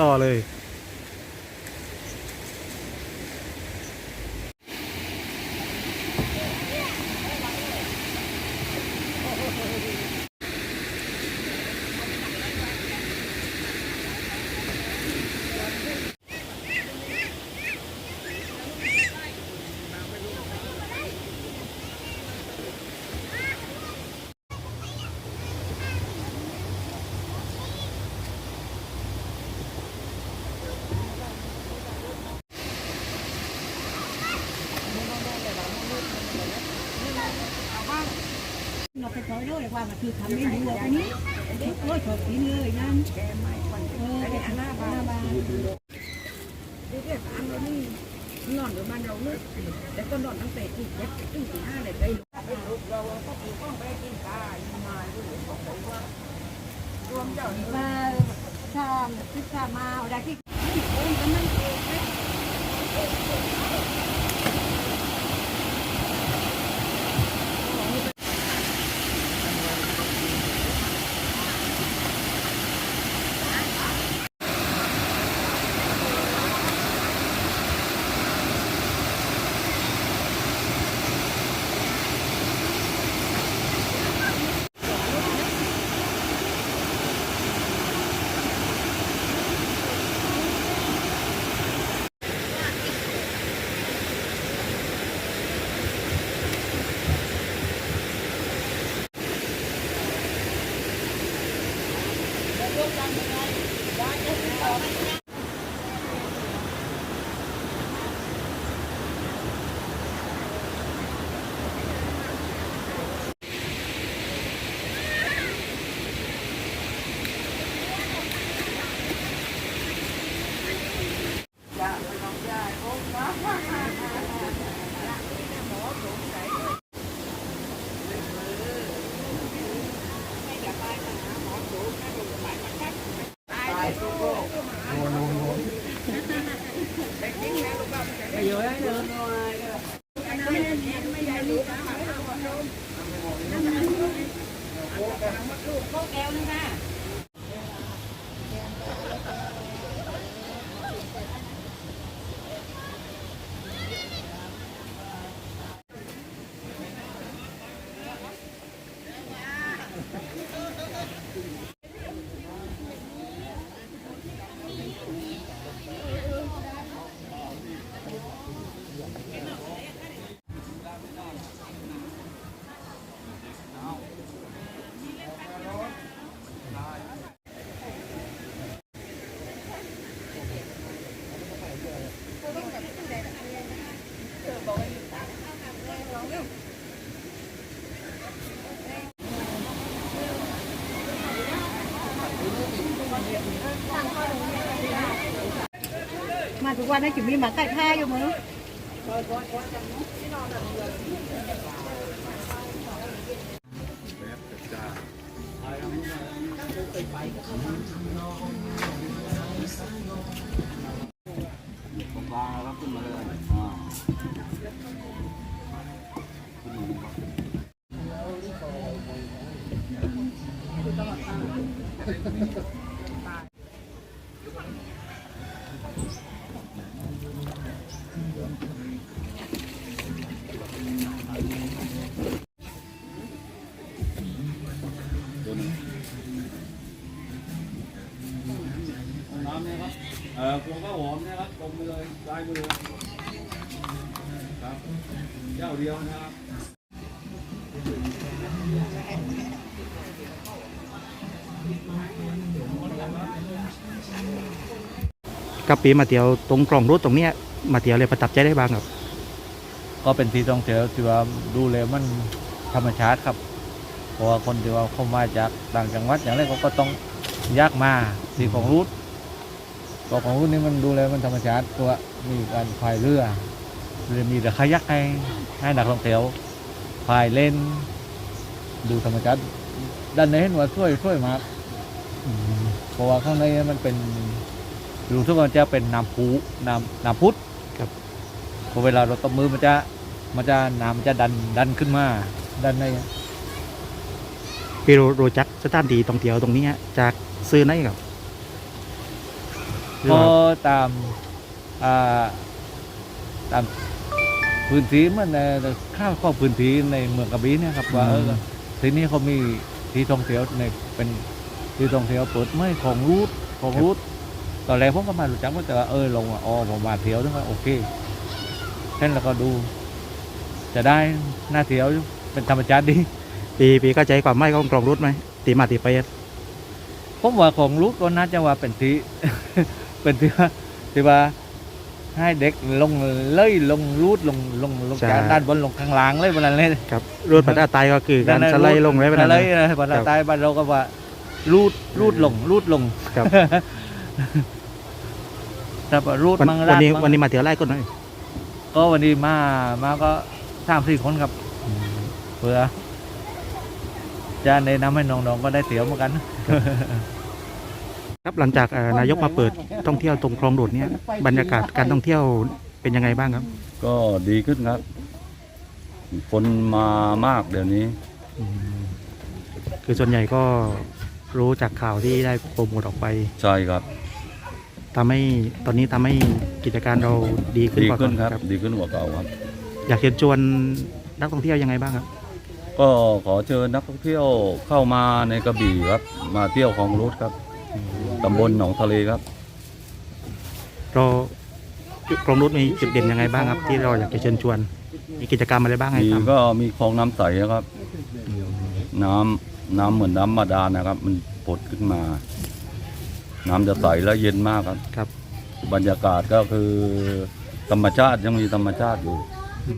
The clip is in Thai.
ล่อเลย เราไปขอด้วยว่ามันคือทำไม่ดีแบบนี้โอ้ยชอบกินเลยนั่นเออไปหน้าบ้านบ้านนี้นอนอยู่บ้านเราเนอะแต่ก็นอนตั้งแต่ตีเจ็ดตีสี่ห้าเลยได้ลูกเราก็ปลูกข้องไปกินข้าวมาอยู่ก็บอกว่ารวมเจ้านี่มาชามพิซซ่ามาอะไรที่ไม่เองก็นั่งเอ Thank you. ลูกโคกแก้วนะคะ ทุกวันนะจิ๋มมีหมาไก่ท่าอยู่มั้งบางแล้วขึ้นมาเลยอ่าน้ เนี่ยครับเอ่อพวงข้าวหอมเนี่ยครับตรงไปเลยซ้ายมือครับเจ้าเดียวนะครับกับปีมาเตียวตรงกล่องรถตรงเนี้ยมาเตียวเลยประทับใจได้บ้างครับก็เป็นที่ท่องเที่ยวที่ว่าดูเลยมันธรรมชาติครับ เพราะว่าคนที่ว่าเข้ามาจากต่างจังหวัดอย่างไรเขาก็ต้องยากมาสีของรูท ก็ของรูทนี่มันดูเลยมันธรรมชาติตัวมีการพายเรือเรือมีเรือคายักให้ให้นักท่องเที่ยวพายเล่น ดูธรรมชาติด้านในเห็นว่าช่วยช่วยมากอืมเพราะว่าข้างในมันเป็นรู้ทุกคนจะเป็นน้ำพุน้ำน้ำพุดครับพอเวลาเราตบมือมันจะมันจะน้ำมันจะดันดันขึ้นมาดันในพี่รู้รู้จักสถานที่ท่องเที่ยวตรงนี้ฮะจากซื้อไหนครับ หรือก็ว่าตามอ่าตามพื้นที่มันในข้าวข้อพื้นที่ในเมืองกระบี่เนี่ยครับว่าเออทีนี้เขามีที่ท่องเที่ยวในเป็นที่ท่องเที่ยวเปิดไม่ของรูทของรูทตอนแรกผมก็ไมารู้จักว่าแต่ว่าเออลงมาอ๋อผมมาเที่ยวด้วยว่าโอเคเช่นแล้วก็ดู จะได้หน้าเที่ยวอยู่เป็นธรรมชาติดีปีปีก็ใจความไม่ของกรองรุดไหมตีมาตีไปผมว่าของรูทก็น่าจะว่าเป็นที่ เป็นที่ว่าที่ว่าให้เด็กลงเลยลงรูทลงลงลงจากด้านบนลงข้างล่างเลยเวลาเล่นครับรุดปัตตาตายก็คือการสไลด์ลงเลยไปไปนั่นเลนะยนะภาษาใต้บ้านเราก็ว่ารูดรูดลงรูดลงครับ แต่ว่ารูดวันมังวัรานดนี้มั่งวันนี้มาเที่ยวไล่ก็หน่อยก็วันนี้มามาก็สามสี่คนครับเพื่อจะแนะนำให้น้องๆก็ได้เตี๋ยวเหมือนกัน ครับหลังจากเอ่อนายกมาเปิดท่องเที่ยวตรงคลองโดดเนี่ยบรรยากาศการท่องเที่ยวเป็นยังไงบ้างครับ ก็ดีขึ้นครับ คนมามากเดี๋ยวนี้ คือส่วนใหญ่ก็รู้จากข่าวที่ได้โปรโมทออกไป ใช่ครับทำให้ตอนนี้ทำให้กิจการเราดีขึ้นดีกว่าขึ้นก่อนครับ ดีขึ้นกว่าเก่าครับ อยากเชิญชวนนักท่องเที่ยวยังไงบ้างครับ ก็ขอเชิญนักท่องเที่ยวเข้ามาในกระบี่ครับ มาเที่ยวของรุดครับ ตำบลหนองทะเลครับ เราจุดคลองรุดมีจุดเด่นยังไงบ้างครับ ที่เราอยากจะเชิญชวน มีกิจกรรมอะไรบ้างให้มีทำก็มีคลองน้ำใสนะครับ น้ำน้ำเหมือนน้ำบาดาลนะครับ มันผดขึ้นมา น้ำจะใสและเย็นมากครับครับ บรรยากาศก็คือธรรมชาติยังมีธรรมชาติอยู่